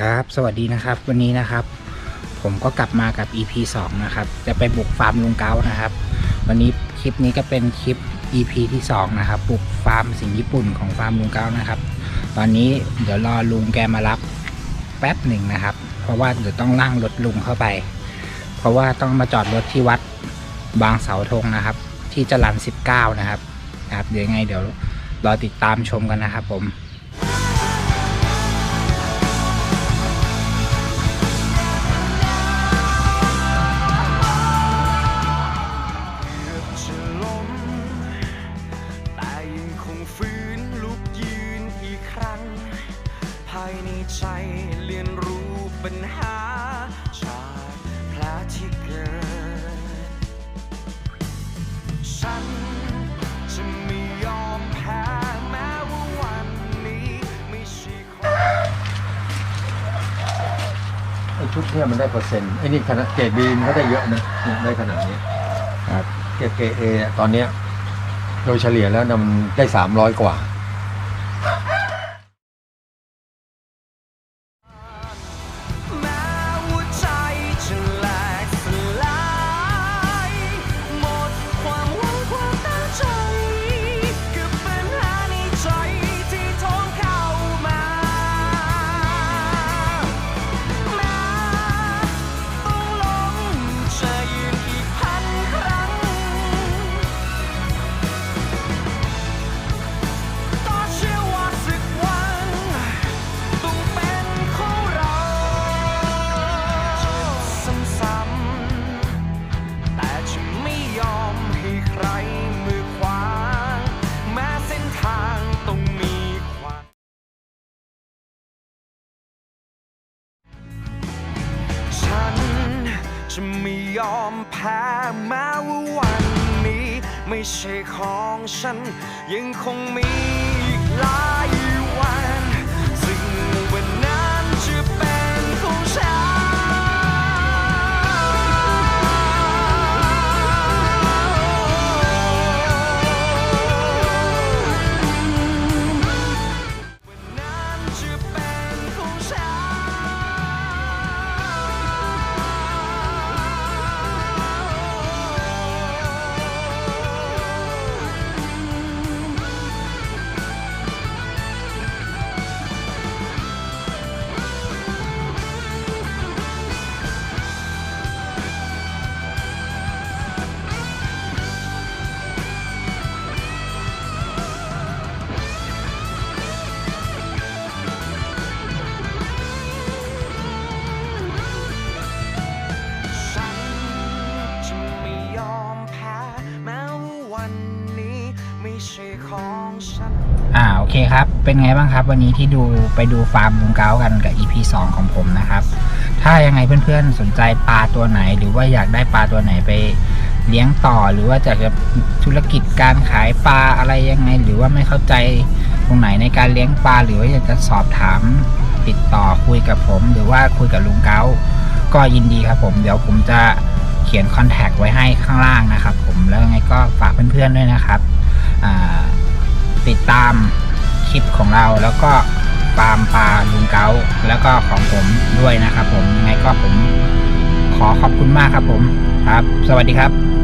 ครับ สวัสดีนะครับ วันนี้นะครับ ผมก็กลับมากับ EP 2 นะครับ จะไปบุกฟาร์มลุงเก้านะครับ วันนี้คลิปนี้ก็เป็นคลิป EP ที่ 2 นะครับ บุกฟาร์มสิงญี่ปุ่นของฟาร์มลุงเก้านะครับ ตอนนี้เดี๋ยวรอลุงแกมารับแป๊บหนึ่งนะครับ เพราะว่าเดี๋ยวต้องล่างรถลุงเข้าไป เพราะว่าต้องมาจอดรถที่วัดบางเสาธงนะครับ ที่จรัน19 นะครับนะครับเดี๋ยวยังไงเดี๋ยวรอติดตามชมกันนะครับผมายในใจเรียนรู้ปัญหา จากแผลที่เกิด ฉันจะไม่ยอมแพ้แม้ว่าวันนี้ไม่ใช่ของไอ้ชุดเนี่ยมันได้เปอร์เซ็นต์ไอ้นี่ขนาดเกรดบีมันก็ได้เยอะนะเนี่ยได้ขนาดนี้ครับ เกรดเกรดเอเนี่ยตอนเนี้ยโดยเฉลี่ยแล้วนำได้สามร้อยกว่า จะไม่ยอมแพ้แม้ว่าวันนี้ ไม่ใช่ของฉัน ยังคงมีอีกหลาย อ่าโอเคครับ เป็นไงบ้างครับ วันนี้ที่ดูไปดูฟาร์มลุงเก้ากันกับ EP 2 ของผมนะครับ ถ้ายังไงเพื่อนๆสนใจปลาตัวไหน หรือว่าอยากได้ปลาตัวไหนไปเลี้ยงต่อหรือว่าจะจะธุรกิจการขายปลาอะไรยังไง หรือว่าไม่เข้าใจตรงไหนในการเลี้ยงปลาหรือว่าอยากจะสอบถามติดต่อคุยกับผม หรือว่าคุยกับลุงเก้าก็ยินดีครับผมเดี๋ยวผมจะเขียนคอนแทคไว้ให้ข้างล่างนะครับ ผมแล้วยังไงก็ฝากเพื่อนๆด้วยนะครับอ่า ติดตามคลิปของเราแล้วก็ปาล์มปาลุงเกาแล้วก็ของผมด้วยนะครับผมยังไงก็ผมขอขอบคุณมากครับผมครับ สวัสดีครับ